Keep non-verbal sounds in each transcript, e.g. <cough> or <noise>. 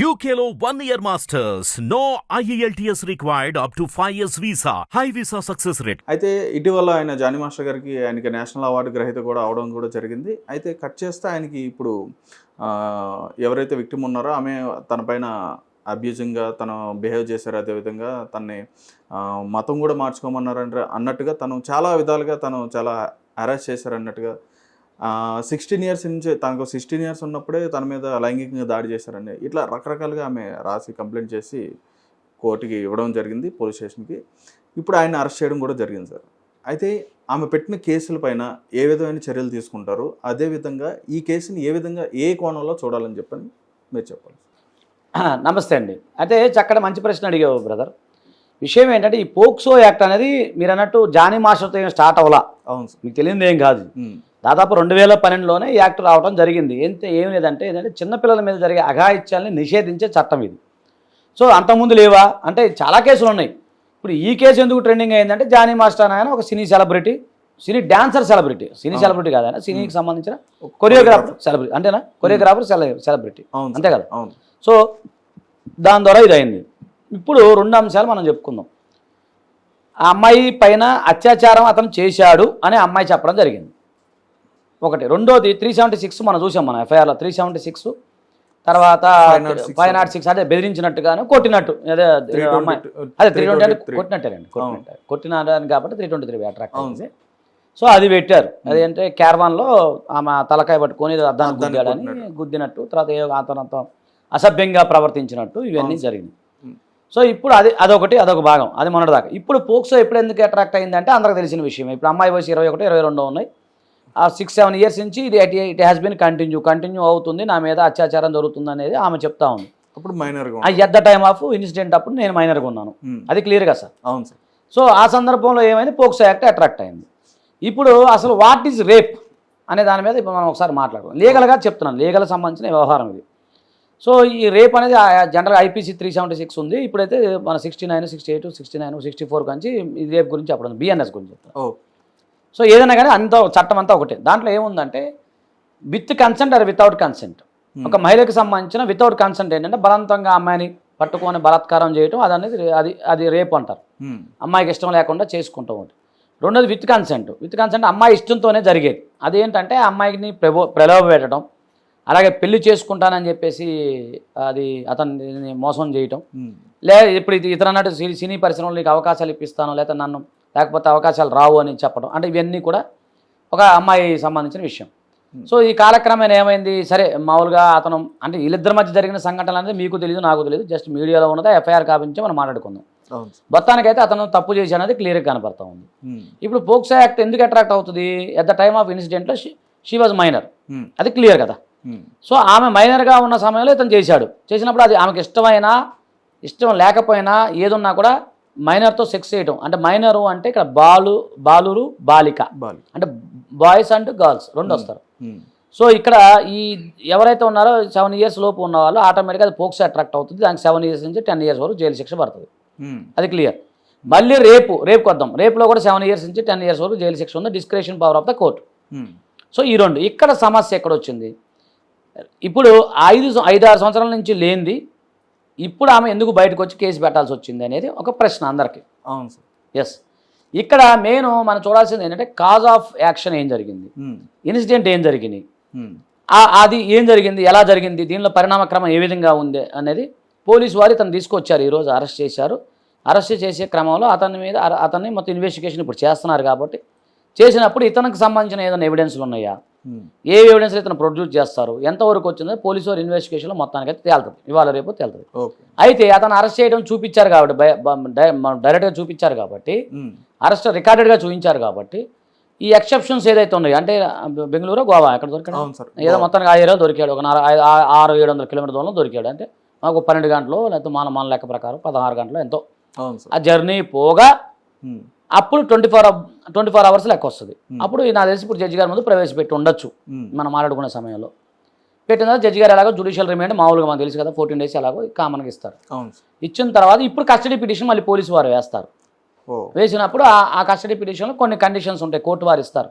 యూకేలో one year masters no E IELTS required up to 5 years visa. High visa success rate. అయితే ఇటీవల ఆయన Johnny master గారికి ఆయనకి నేషనల్ అవార్డు గ్రహీత కూడా అవడం కూడా జరిగింది అయితే కట్ చేస్తే ఆయనకి ఇప్పుడు ఎవరైతే విక్టిమ్ ఉన్నారో ఆమె తన పైన అబ్యూజింగ్గా తను బిహేవ్ చేశారు అదేవిధంగా తనని మతం కూడా మార్చుకోమన్నారంటే అన్నట్టుగా తను చాలా విధాలుగా తను చాలా అరెస్ట్ చేశారు అన్నట్టుగా సిక్స్టీన్ ఇయర్స్ నుంచి తనకు సిక్స్టీన్ ఇయర్స్ ఉన్నప్పుడే తన మీద లైంగికంగా దాడి చేశారండి. ఇట్లా రకరకాలుగా ఆమె రాసి కంప్లైంట్ చేసి కోర్టుకి ఇవ్వడం జరిగింది పోలీస్ స్టేషన్కి. ఇప్పుడు ఆయన అరెస్ట్ చేయడం కూడా జరిగింది సార్. అయితే ఆమె పెట్టిన కేసుల పైన ఏ విధమైన చర్యలు తీసుకుంటారు అదేవిధంగా ఈ కేసుని ఏ విధంగా ఏ కోణంలో చూడాలని చెప్పని మీరు చెప్పాలి <clears throat> నమస్తే అండి. అయితే చక్కటి మంచి ప్రశ్న అడిగావు బ్రదర్. విషయం ఏంటంటే ఈ పోక్సో యాక్ట్ అనేది మీరు అన్నట్టు జానీ మాస్టర్తో ఏం స్టార్ట్ అవ్వాలా? అవును సార్. మీకు తెలియదు ఏం కాదు దాదాపు రెండు వేల పన్నెండులోనే ఈ యాక్ట్ రావడం జరిగింది. ఎంత ఏం లేదంటే ఏంటంటే చిన్నపిల్లల మీద జరిగే అఘాయిత్యాల్ని నిషేధించే చట్టం ఇది. సో అంతకుముందు లేవా? అంటే చాలా కేసులు ఉన్నాయి. ఇప్పుడు ఈ కేసు ఎందుకు ట్రెండింగ్ అయిందంటే జానీ మాస్టర్ ఆయన ఒక cine celebrity cine dancer celebrity. Cine celebrity కాదు సినీకి సంబంధించిన కొరియోగ్రాఫర్ సెలబ్రిటీ. అంతేనా? Choreographer celebrity. అంతే కదా? అవును. సో దాని ద్వారా ఇది అయింది ఇప్పుడు రెండు అంశాలు మనం చెప్పుకుందాం. ఆ అమ్మాయి పైన అత్యాచారం అతను చేశాడు అని అమ్మాయి చెప్పడం జరిగింది. ఒకటి. రెండోది త్రీ సెవెంటీ సిక్స్ మనం చూసాం మనం ఎఫ్ఐఆర్లో త్రీ సెవెంటీ సిక్స్ తర్వాత 506 ఫైవ్ నాట్ సిక్స్ అదే బెదిరించినట్టుగాను కొట్టినట్టు. అదే అమ్మాయి. 323 అదే త్రీ ట్వంటీ అంటే 323. కొట్టినట్టేనండి కొట్టినట్టు. కొట్టినారని కాబట్టి three twenty three attract so అది పెట్టారు. అదేంటే క్యారవాన్లో ఆమె తలకాయ పట్టుకొని అద్దాన్ని గుద్దాడని. గుద్దినట్టు తర్వాత ఏదో అతనంత అసభ్యంగా ప్రవర్తించినట్టు ఇవన్నీ. జరిగింది. సో ఇప్పుడు అది అదొకటి అదొక భాగం. అది మొన్నటిదాకా. ఇప్పుడు పోక్సో ఎప్పుడు ఎందుకు అట్రాక్ట్ అయిందంటే అందరికి తెలిసిన విషయం. ఇప్పుడు అమ్మాయి వయసు ఇరవై ఒకటి ఇరవై రెండు ఉన్నాయి. సిక్స్ సెవెన్ ఇయర్స్ నుంచి ఇది it has been continue continue అవుతుంది. నా మీద అత్యాచారం జరుగుతుంది అనేది ఆమె చెప్తా ఉంది. అప్పుడు మైనర్గా ఆ at the time of incident అప్పుడు నేను మైనర్గా ఉన్నాను. అది క్లియర్గా సార్. అవును సార్. సో ఆ సందర్భంలో ఏమైంది? పోక్సో యాక్ట్ అట్రాక్ట్ అయింది. ఇప్పుడు అసలు వాట్ ఈజ్ రేప్ అనే దాని మీద ఇప్పుడు మనం ఒకసారి మాట్లాడుకుందాం. లీగల్గా చెప్తున్నాను. లీగల్ సంబంధించిన వ్యవహారం ఇది. సో ఈ రేప్ అనేది general IPC three seventy six ఉంది. ఇప్పుడైతే మన sixty nine sixty eight sixty nine sixty four Kanchi ఈ రేప్ గురించి చెప్పడం బిఎన్ఎస్ గురించి చెప్తాను. సో ఏదైనా కానీ అంత చట్టం అంతా ఒకటే. దాంట్లో ఏముందంటే with consent or without consent ఒక మహిళకి సంబంధించిన వితౌట్ కన్సెంట్ ఏంటంటే బలవంతంగా అమ్మాయిని పట్టుకొని బలాత్కారం చేయటం అది అనేది అది అది రేప్ అంటారు. ఉమ్, అమ్మాయికి ఇష్టం లేకుండా చేసుకుంటూ ఉంటుంది రెండోది విత్ కన్సెంట్ విత్ కన్సెంట్ అమ్మాయి ఇష్టంతోనే జరిగేది. అదేంటంటే అమ్మాయిని ప్రబో ప్రలోభ పెట్టడం అలాగే పెళ్ళి చేసుకుంటానని చెప్పేసి అది అతన్ని మోసం చేయటం. ఉమ్, లే ఇప్పుడు ఇతర అన్నట్టు సినీ సినీ పరిశ్రమలో నీకు అవకాశాలు ఇప్పిస్తాను లేకపోతే నన్ను లేకపోతే అవకాశాలు రావు అని చెప్పడం. అంటే ఇవన్నీ కూడా ఒక అమ్మాయి సంబంధించిన విషయం. సో ఈ కాలక్రమేణా ఏమైంది? సరే మామూలుగా అతను అంటే వీళ్ళిద్దరి మధ్య జరిగిన సంఘటనలు అనేది మీకు తెలియదు నాకు తెలియదు జస్ట్ మీడియాలో ఉన్నదా ఎఫ్ఐఆర్ కాపించి మనం మాట్లాడుకుందాం. మొత్తానికైతే అతను తప్పు చేశానది క్లియర్గా కనపడతా ఉంది. ఇప్పుడు పోక్సో యాక్ట్ ఎందుకు అట్రాక్ట్ అవుతుంది? ఎట్ ద టైమ్ ఆఫ్ ఇన్సిడెంట్లో షీ వాజ్ మైనర్ అది క్లియర్ కదా. సో ఆమె మైనర్గా ఉన్న సమయంలో ఇతను చేశాడు. చేసినప్పుడు అది ఆమెకి ఇష్టమైనా ఇష్టం లేకపోయినా ఏదున్నా కూడా మైనర్తో సెక్స్ చేయటం. అంటే మైనరు అంటే ఇక్కడ బాలు బాలురు బాలిక. బాలి. అంటే బాయ్స్ అండ్ గర్ల్స్ రెండు వస్తారు. సో ఇక్కడ ఈ ఎవరైతే ఉన్నారో సెవెన్ ఇయర్స్ లోపు ఉన్న వాళ్ళు ఆటోమేటిక్గా అది పోక్స్ అట్రాక్ట్ అవుతుంది. దానికి సెవెన్ ఇయర్స్ నుంచి టెన్ ఇయర్స్ వరకు జైలు శిక్ష పడుతుంది. అది క్లియర్. మళ్ళీ రేపు రేపుకి వద్దాం. రేపులో కూడా సెవెన్ ఇయర్స్ నుంచి టెన్ ఇయర్స్ వరకు జైలు శిక్ష ఉంది. Discretion power of the court. So ఈ రెండు ఇక్కడ సమస్య ఎక్కడ వచ్చింది ఇప్పుడు ఐదు సం- ఐదు ఆరు సంవత్సరాల నుంచి లేనిది ఇప్పుడు ఆమె ఎందుకు బయటకు వచ్చి కేసు పెట్టాల్సి వచ్చింది అనేది ఒక ప్రశ్న అందరికీ. అవును సార్. ఎస్ ఇక్కడ మెయిన్ మనం చూడాల్సింది ఏంటంటే కాజ్ ఆఫ్ యాక్షన్ ఏం జరిగింది? ఉమ్, ఇన్సిడెంట్ ఏం జరిగింది ఆ- అది ఏం జరిగింది? ఎలా జరిగింది? దీనిలో పరిణామక్రమం ఏ విధంగా ఉంది అనేది పోలీసు వారు ఇతను తీసుకొచ్చారు ఈరోజు అరెస్ట్ చేశారు. అరెస్ట్ చేసే క్రమంలో అతని మీద అతన్ని మొత్తం ఇన్వెస్టిగేషన్ ఇప్పుడు చేస్తున్నారు కాబట్టి చేసినప్పుడు ఇతనికి సంబంధించిన ఏదైనా ఎవిడెన్స్లు ఉన్నాయా? ఏ ఎవిడెన్స్ ఇతను ప్రొడ్యూస్ చేస్తారు ఎంతవరకు వచ్చిందో పోలీసు వారు ఇన్వెస్టిగేషన్లో మొత్తానికి అయితే తేలుతుంది. ఇవాళ రేపు తేలుతుంది. అయితే అతను అరెస్ట్ చేయడం చూపించారు కాబట్టి డైరెక్ట్గా చూపించారు కాబట్టి అరెస్ట్ రికార్డెడ్గా చూపించారు కాబట్టి ఈ ఎక్సెప్షన్స్ ఏదైతే ఉన్నాయో అంటే బెంగళూరు గోవా ఎక్కడ దొరికాడు? ఏదో మొత్తానికి ఆ ఏరియాలో దొరికాడు. ఒక ఆరు ఏడు వందల కిలోమీటర్ దూరంలో దొరికాడు. అంటే మాకు పన్నెండు గంటలు లేకపోతే మన మన లెక్క ప్రకారం పదహారు గంటలు ఎంతో. ఆ జర్నీ పోగా అప్పుడు twenty four twenty four hours లెక్క వస్తుంది. అప్పుడు నాకు తెలిసి ఇప్పుడు జడ్జి గారి ముందు ప్రవేశపెట్టి ఉండొచ్చు. మనం మాట్లాడుకునే సమయంలో. పెట్టిన తర్వాత జడ్జి గారు ఎలాగో జుడిషియల్ రిమైండ్ మామూలుగా మనకు తెలుసు కదా ఫోర్టీన్ డేస్ ఎలాగో కామన్గా ఇస్తారు. ఇచ్చిన తర్వాత ఇప్పుడు కస్టడీ పిటిషన్ మళ్ళీ పోలీసు వారు వేస్తారు. వేసినప్పుడు ఆ- కస్టడీ పిటిషన్లో కొన్ని కండిషన్స్ ఉంటాయి కోర్టు వారు ఇస్తారు.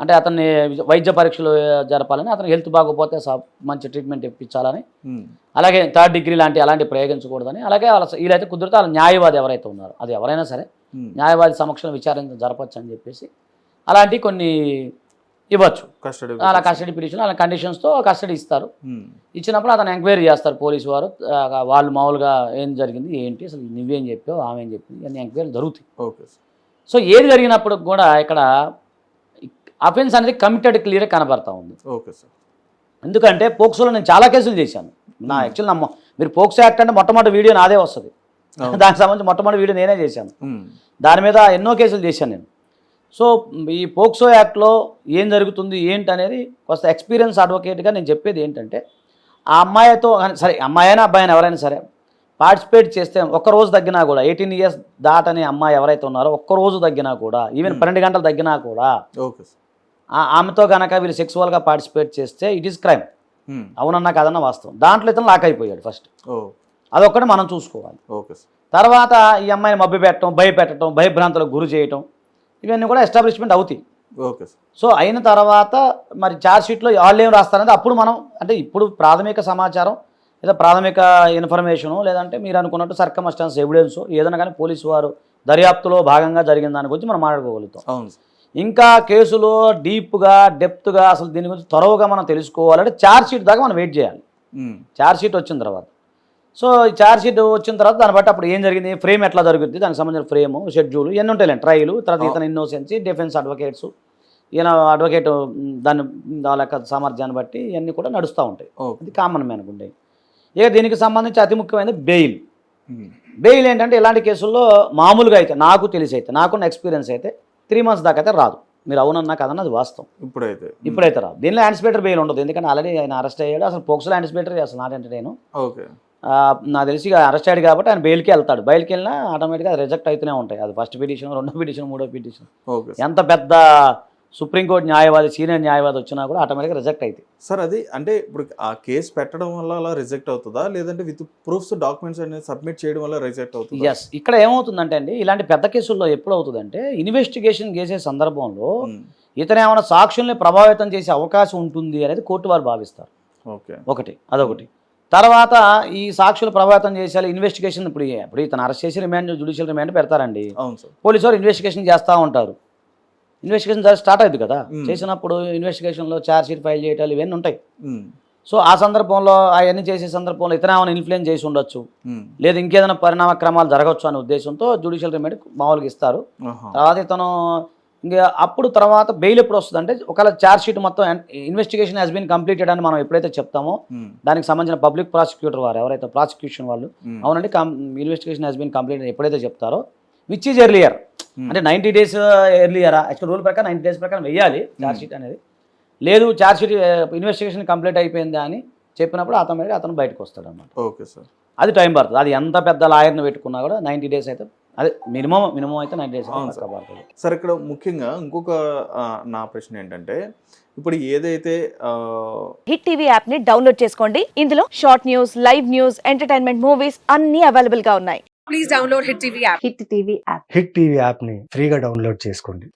అంటే అతన్ని వైద్య పరీక్షలు జరపాలని అతను హెల్త్ బాగోపోతే మంచి ట్రీట్మెంట్ ఇప్పించాలని. అలాగే థర్డ్ డిగ్రీ లాంటి అలాంటి ప్రయోగించకూడదని. అలాగే వాళ్ళ వీళ్ళైతే కుదిరితే వాళ్ళ న్యాయవాది ఎవరైతే ఉన్నారో అది ఎవరైనా సరే న్యాయవాది సమక్షంలో విచారణ జరపచ్చు అని చెప్పేసి అలాంటి కొన్ని ఇవ్వచ్చు. కస్టడీ అలా కస్టడీ పిటిషన్ అలా కండిషన్స్తో కస్టడీ ఇస్తారు. ఇచ్చినప్పుడు అతను ఎంక్వైరీ చేస్తారు పోలీసు వారు. వాళ్ళు మామూలుగా ఏం జరిగింది ఏంటి అసలు నువ్వేం చెప్పావు ఆమె ఏం చెప్పింది అన్ని ఎంక్వైరీ జరుగుతాయి. ఓకే సో ఏది జరిగినప్పుడు కూడా ఇక్కడ అఫెన్స్ అనేది కమిటెడ్ క్లియర్ కనబడతా ఉంది. Okay sir. ఎందుకంటే పోక్సోలో నేను చాలా కేసులు చేశాను. నా యాక్చువల్ నా మొ- మీరు పోక్సో యాక్ట్ అంటే మొట్టమొదటి వీడియో నాదే వస్తుంది. దానికి సంబంధించి మొట్టమొదటి వీడియో నేనే చేశాను. దాని మీద ఎన్నో కేసులు చేశాను నేను. సో ఈ పోక్సో యాక్ట్లో ఏం జరుగుతుంది ఏంటి అనేది కొంత ఎక్స్పీరియన్స్ అడ్వకేట్గా నేను చెప్పేది ఏంటంటే ఆ అమ్మాయితో సరే అమ్మాయి అయినా అబ్బాయి అయినా ఎవరైనా సరే పార్టిసిపేట్ చేస్తే రోజు తగ్గినా కూడా ఎయిటీన్ ఇయర్స్ దాటని అమ్మాయి ఎవరైతే ఉన్నారో ఒక్క రోజు తగ్గినా కూడా ఈవెన్ పన్నెండు గంటలు తగ్గినా కూడా ఆమెతో కనుక వీళ్ళు సెక్సువల్గా పార్టిసిపేట్ చేస్తే ఇట్ ఈస్ క్రైమ్. అవునన్నా కాదన్న వాస్తవం. దాంట్లో ఇతను లాక్ అయిపోయాడు ఫస్ట్. అదొక్కటి మనం చూసుకోవాలి. Okay sir. తర్వాత ఈ అమ్మాయిని మభ్య పెట్టడం భయపెట్టడం భయభ్రాంతులకు గురి చేయటం ఇవన్నీ కూడా ఎస్టాబ్లిష్మెంట్ అవుతాయి. Okay sir. సో అయిన తర్వాత మరి ఛార్జ్ షీట్లో వాళ్ళు ఏం రాస్తారంటే అప్పుడు మనం అంటే ఇప్పుడు ప్రాథమిక సమాచారం లేదా ప్రాథమిక ఇన్ఫర్మేషను లేదంటే మీరు అనుకున్నట్టు సర్కమస్టాన్స్ ఎవిడెన్స్ ఏదైనా కానీ పోలీసు వారు దర్యాప్తులో భాగంగా జరిగిన దాని గురించి మనం మాట్లాడుకోగలుగుతాం. అవును ఇంకా కేసులో డీప్గా డెప్త్గా అసలు దీని గురించి త్వరగా మనం తెలుసుకోవాలంటే ఛార్జ్ షీట్ దాకా మనం వెయిట్ చేయాలి. ఛార్జ్ షీట్ వచ్చిన తర్వాత. సో ఈ ఛార్జ్ షీట్ వచ్చిన తర్వాత దాన్ని బట్టి అప్పుడు ఏం జరిగింది? ఫ్రేమ్ ఎట్లా జరుగుతుంది దానికి సంబంధించిన ఫ్రేమ్ షెడ్యూల్ ఇవన్నీ ఉంటాయి ట్రయల్ తర్వాత ఇతను ఇన్నోసెన్సీ డిఫెన్స్ అడ్వకేట్స్ ఈయన అడ్వకేట్ దాని వాళ్ళ యొక్క సామర్థ్యాన్ని బట్టి ఇవన్నీ కూడా నడుస్తూ ఉంటాయి. ఇది కామన్ మ్యాన్కి ఉంటాయి ఇక దీనికి సంబంధించి అతి ముఖ్యమైనది బెయిల్ బెయిల్ ఏంటంటే ఇలాంటి కేసుల్లో మామూలుగా అయితే నాకు తెలిసి అయితే నాకున్న ఎక్స్పీరియన్స్ అయితే త్రీ మంత్స్ దాకా అయితే రాదు. మీరు అవునన్నా కదన్న అది వాస్తవం. ఇప్పుడైతే. ఇప్పుడైతే రాదు. దీనిలో యాంటిసిపేటర్ బెయిల్ ఉండదు. ఎందుకంటే ఆల్రెడీ ఆయన అరెస్ట్ అయ్యాడు. అసలు పోక్సులో యాంటిసిపేటర్ అసలు నాట్ ఎంటర్టైన్ ఓకే. నాకు తెలిసి అరెస్ట్ అయ్యాడు కాబట్టి ఆయన బెయిల్కి వెళ్తాడు. బయలుకి వెళ్ళినా ఆటోమేటిక్గా రిజెక్ట్ అవుతూనే ఉంటాయి. అది ఫస్ట్ పిటిషన్ రెండో పిటిషన్ మూడో పిటిషన్. ఎంత పెద్ద సుప్రీంకోర్టు న్యాయవాది సీనియర్ న్యాయవాది వచ్చినా కూడా ఆటోమేటిక్గా రిజెక్ట్ అవుతాయి సార్ అది అంటే ఇప్పుడు ఆ కేసు పెట్టడం వల్ల అలా రిజెక్ట్ అవుతుందా? లేదంటే విత్ ప్రూఫ్స్ డాక్యుమెంట్స్ అనేది సబ్మిట్ చేయడం వల్ల రిజెక్ట్ అవుతుందా? ఎస్ ఇక్కడ ఏమవుతుందంటే అండి ఇలాంటి పెద్ద కేసుల్లో ఎప్పుడు అవుతుందంటే ఇన్వెస్టిగేషన్ చేసే సందర్భంలో ఉమ్, ఇతను ఏమైనా సాక్షుల్ని ప్రభావితం చేసే అవకాశం ఉంటుంది అనేది కోర్టు వారు భావిస్తారు. ఓకే ఒకటి అదొకటి. తర్వాత ఈ సాక్షులు ప్రభావితం చేసేయాలి ఇన్వెస్టిగేషన్ ఇప్పుడు ఇప్పుడు ఇతను అరెస్ట్ చేసి రిమాండ్ జ్యుడిషియల్ రిమాండ్ పెడతారండి. అవును సార్. పోలీసు వారు ఇన్వెస్టిగేషన్ చేస్తూ ఉంటారు. ఇన్వెస్టిగేషన్ స్టార్ట్ అయింది కదా. చేసినప్పుడు ఇన్వెస్టిగేషన్లో ఛార్జ్ షీట్ ఫైల్ చేయటాలు ఇవన్నీ ఉంటాయి. సో ఆ సందర్భంలో అవన్నీ చేసే సందర్భంలో ఇతను ఏమైనా ఇన్ఫ్లుయెన్స్ చేసి ఉండొచ్చు? లేదా ఇంకేదైనా పరిణామ క్రమాలు జరగచ్చు అనే ఉద్దేశంతో జ్యుడిషియల్ రిమాండ్ మామూలుగా ఇస్తారు. తర్వాత ఇతను ఇంకా అప్పుడు తర్వాత బెయిల్ ఎప్పుడు వస్తుంది అంటే ఒకవేళ ఛార్జ్ షీట్ మొత్తం ఇన్వెస్టిగేషన్ హ్యాస్ బీన్ కంప్లీటెడ్ అని మనం ఎప్పుడైతే చెప్తామో ఉమ్, దానికి సంబంధించిన పబ్లిక్ ప్రాసిక్యూటర్ వారు ఎవరైతే ప్రాసిక్యూషన్ వాళ్ళు ఉమ్, అవునండి ఇన్వెస్టిగేషన్ హ్యాస్ బీన్ కంప్లీట్ ఎప్పుడైతే చెప్తారో విచ్ ఈజ్ ఎర్లియర్ Hmm. అంటే నైంటీ డేస్ ఎర్లియరా యాక్చువల్ రూల్ ప్రకారం నైంటీ డేస్ ప్రకారం వెయ్యాలి ఛార్జ్ షీట్ అనేది. లేదు ఛార్జ్ షీట్ ఇన్వెస్టిగేషన్ కంప్లీట్ అయిపోయింది అని చెప్పినప్పుడు ఆటోమేటిక్గా అతను బయటకు వస్తాడు అనమాట ఓకే సార్ అది టైం పడుతుంది. అది ఎంత పెద్ద లాయర్ని పెట్టుకున్నా కూడా నైంటీ డేస్ అయితే అదే మినిమం మినిమం అయితే నైంటీ డేస్ పడుతుంది సార్. ఇక్కడ ముఖ్యంగా ఇంకొక నా ప్రశ్న ఏంటంటే ఇప్పుడు ఏదైతే హిట్ టీవీ యాప్ని డౌన్లోడ్ చేసుకోండి. ఇందులో short news live news entertainment movies అన్ని అవైలబుల్గా ఉన్నాయి. please download Hit TV app. Hit TV app. Hit TV యాప్ని ఫ్రీగా డౌన్లోడ్ చేసుకోండి.